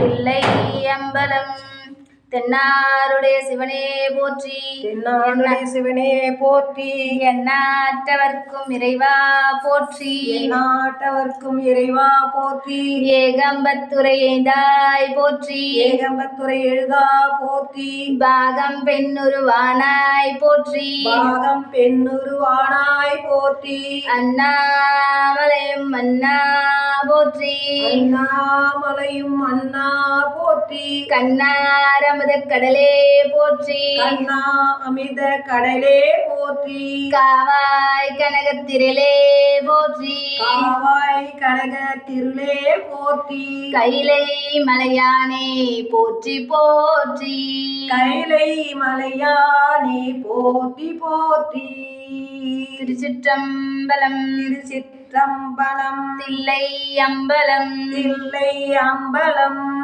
தில்லை அம்பலம். தென்னாருடைய சிவனே போற்றி. தென்னாடுடைய சிவனே போற்றி. எண்ணாற்றவர்க்கும் இறைவா போற்றி. நாட்டவர்க்கும் இறைவா போற்றி. ஏகம்பத்துரையந்தாய் போற்றி. ஏகம்பத்துறை எழுதா போற்றி. பாகம் பெண்ணுருவானாய் போற்றி. பாகம் பெண்ணுருவானாய் போற்றி. அண்ணாமலையும் அண்ணா போற்றி. அண்ணாமலையும் அண்ணா போற்றி. கண்ணாரமுத கடலே போற்றி. கண்ணா அமிர்த கடலே போற்றி. காவாய் கனகத்திரளே போற்றி. காவாய் கனக திருளே போற்றி. கைலை மலையானே போற்றி போற்றி. கைலை மலையானே போற்றி போற்றி. திருச்சிற்றம்பலம் திருச்சிற்றம்பலம் தில்லை அம்பலம். தில்லை அம்பலம்.